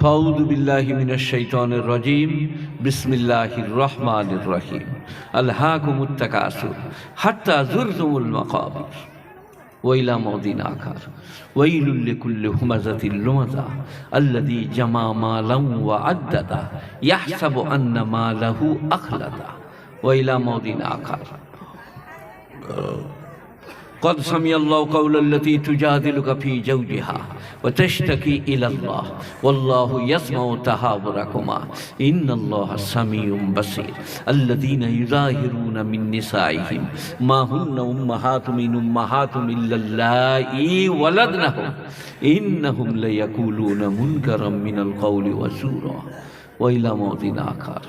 فأعوذ بالله من الشيطان الرجيم بسم الله الرحمن الرحيم ألهاكم التكاثر حتى زرتم المقابر وإلى موضع آخر ويل لكل همزة لمزة الذي جمع مالا وعدده يحسب أن ماله أخلده وإلى موضع آخر قد سمع الله قول التي تجادلك في زوجها وتشتكي إلى الله. والله يسمع تهاوركما. إن الله سميع بصير. الذين يظاهرون من نسائهم. ما هن أمهات من أمهات إلا اللائي ولدنهم. إنهم ليقولون منكرا من القول وزورا. وإلى موضع آخر.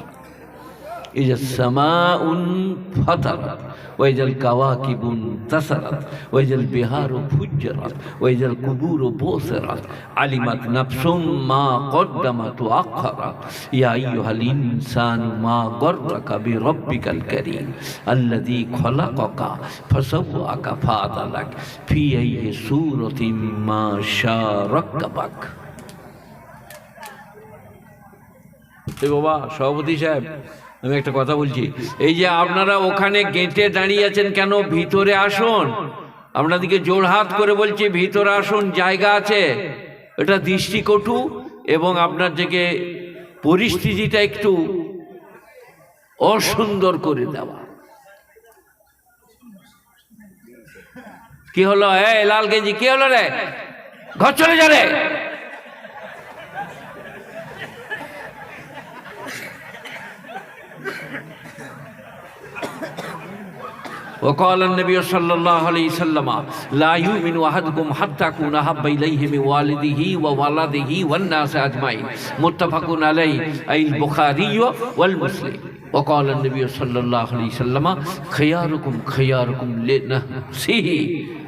إذا السماء انفطرت وإذا الكواكب انتصرت وإذا البحار فجرت وإذا القبور بوثرت علمت نفس ما قدمت وأخرت يا أيها الإنسان ما غرك بربك الكريم الذي خلقك فسواك فعدلك في أي سورة ما شاء ركبك এ বাবা সভাপতি সাহেব আমি একটা কথা বলছি। এই যে আপনারা ওখানে গেটে দাঁড়িয়ে আছেন কেন? ভিতরে আসুন। আপনাদেরকে জোড়হাত করে বলছি, ভিতরে আসুন, জায়গা আছে। এটা দৃষ্টিকটু এবং আপনার থেকে পরিস্থিতিটা একটু অসুন্দর করে দেওয়া। কি হলো? এ লাল গেঞ্জি, কি হলো রে? ঘর চলে যা রে। وقال النبي صلى الله عليه وسلم لا يؤمن أحدكم حتى أكون أحب إليه من والده وولده والناس أجمعين. متفق عليه أي البخاري والمسلم. وقال النبي صلى الله عليه وسلم خياركم خياركم لنفسه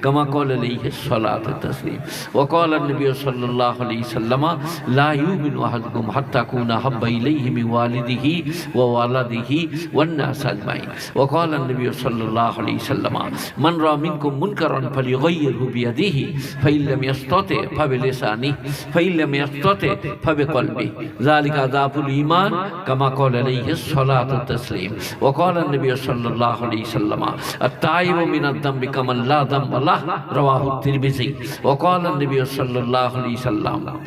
كما قال عليه الصلاة والتسليم. وقال النبي صلى الله عليه وسلم لا يؤمن أحدكم حتى أكون أحب إليه من والده وولده والناس أجمعين. وقال النبي صلى الله عليه وسلم من رأى منكم منكرا فليغيره بيده فإن لم يستطع فبلسانه فإن لم يستطع فبقلبه. ذلك عذاب الإيمان كما قال عليه الصلاة والتسليم وقال النبي صلى الله عليه وسلم التائب من الذنب كمن لا ذنب له. رواه الترمذي. وقال النبي صلى الله عليه وسلم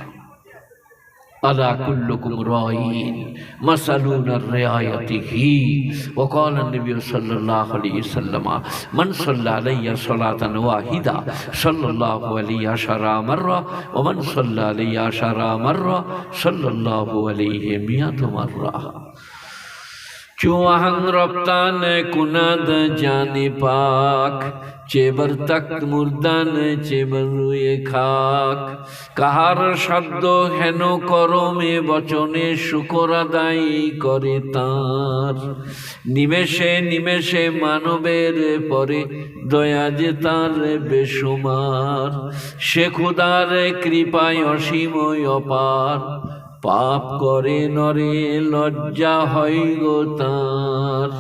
ألا كلكم راعين مسألون الرعايته وقال النبي صلى الله عليه وسلم من صلى علي صلاة واحدة صلى الله عليه عشر مرة ومن صلى علي عشر مرة صلى الله عليه مئة مرة. چوہنگ رفتان کند جانی پاک চেবার তাক্ত মুর্দান চেবার রুয়ে খাক কাহার শব্দ হেন করমে বচনে শুকর আদায় করে তার নিমেষে নিমেষে মানবের পরে দয়া যে তার বেসুমার সে খুদার কৃপায় অসীম অপার পাপ করে নরে, লজ্জা হয় গো তার।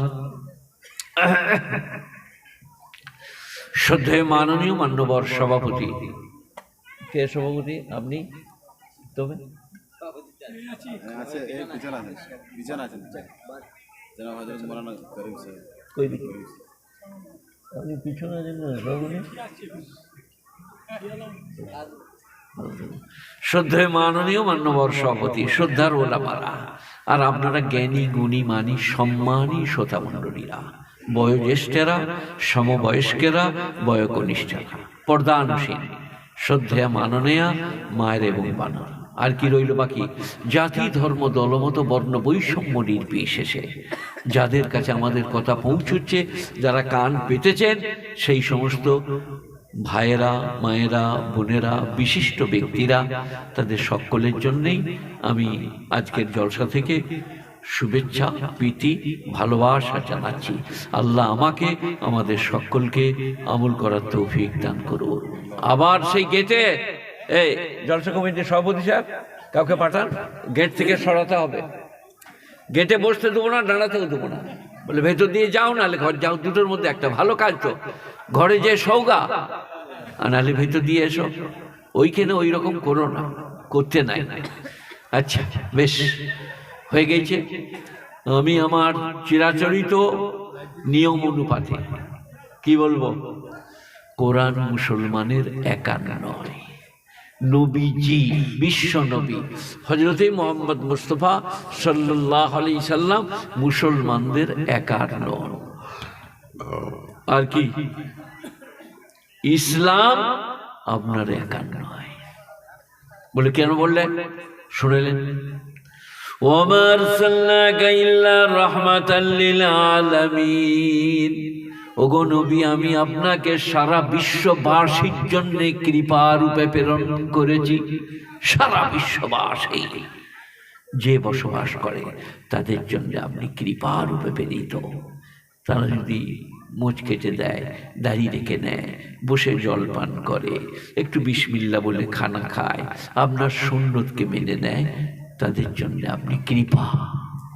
শ্রদ্ধেয় মাননীয় মান্যবর সভাপতি। কে সভাপতি? আপনি? তবে? আপনি পিছনে সভাপতি? শ্রদ্ধেয় মাননীয় মান্যবর সভাপতি শ্রদ্ধার ওলামারা। আর আপনারা জ্ঞানী, গুণী, মানি, সম্মানী শ্রোতা মণ্ডলীরা, বয়োজ্যেষ্ঠেরা, সমবয়স্কেরা, বয়কনিষ্ঠেরা, পর্দানুসীন শ্রদ্ধেয়া মাননীয়া, মায়ের এবং বানর। আর কি রইল বাকি? জাতি, ধর্ম, দলমত, বর্ণ, বৈষম্য নির্বিশেষে। যাদের কাছে আমাদের কথা পৌঁছচ্ছে, যারা কান পেতেছেন, সেই সমস্ত ভাইয়েরা, মায়েরা, বোনেরা, বিশিষ্ট ব্যক্তিরা, তাদের সকলের জন্যেই আমি আজকের জলসা থেকে শুভেচ্ছা, প্রীতি, ভালোবাসা জানাচ্ছি। আল্লাহ আমাকে, আমাদের সকলকে আমল করার তৌফিক দান করুন। আবার সেই গেটে, এই জলসা কমিটির সভাপতি সাহেব, কাউকে পাঠান? গেট থেকে সরাতে হবে। গেটে বসতে দেবো না, দাঁড়াতেও দেবো না। বলে, ভেতর দিয়ে যাও, নাহলে ঘর যাও, দুটোর মধ্যে একটা ভালো কাজ তো। ঘরে যে সৌগা আর নাহলে ভেতর দিয়ে এসো। ওইখানে ওই রকম করো না, করতে নাই। আচ্ছা বেশ, হয়ে গেছে। আমি আমার চিরাচরিত নিয়ম অনুপাতে, কি বলব? কোরআন মুসলমানের একার নয়। নবীজি, বিশ্ব নবী। হজরতে মোহাম্মদ মুস্তফা সাল্লাহ আলি সাল্লাম মুসলমানদের একার নন। আর কি? ইসলাম আপনার একার নয়। বলে কেন বললেন? শুনেলেন। ওমা আরসালনাকা ইল্লা রাহমাতাল লিল আলামিন। ওগো নবী, আমি আপনাকে সারা বিশ্ববাসীর জন্য কৃপা রূপে প্রেরণ করেছি। সারা বিশ্ববাসী যে বসবাস করে, তাদের জন্য আপনি কৃপা রূপে প্রেরিত। তারা যদি মোচ কেটে দেয় দাড়ি রেখে নেয়, বসে জল পান করে, একটু বিষমিল্লা বলে খানা খায়। আপনার সুন্নতকে মেনে নেয়, তাদের জন্য আপনি কৃপা,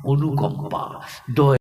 অনুকম্পা, দয়া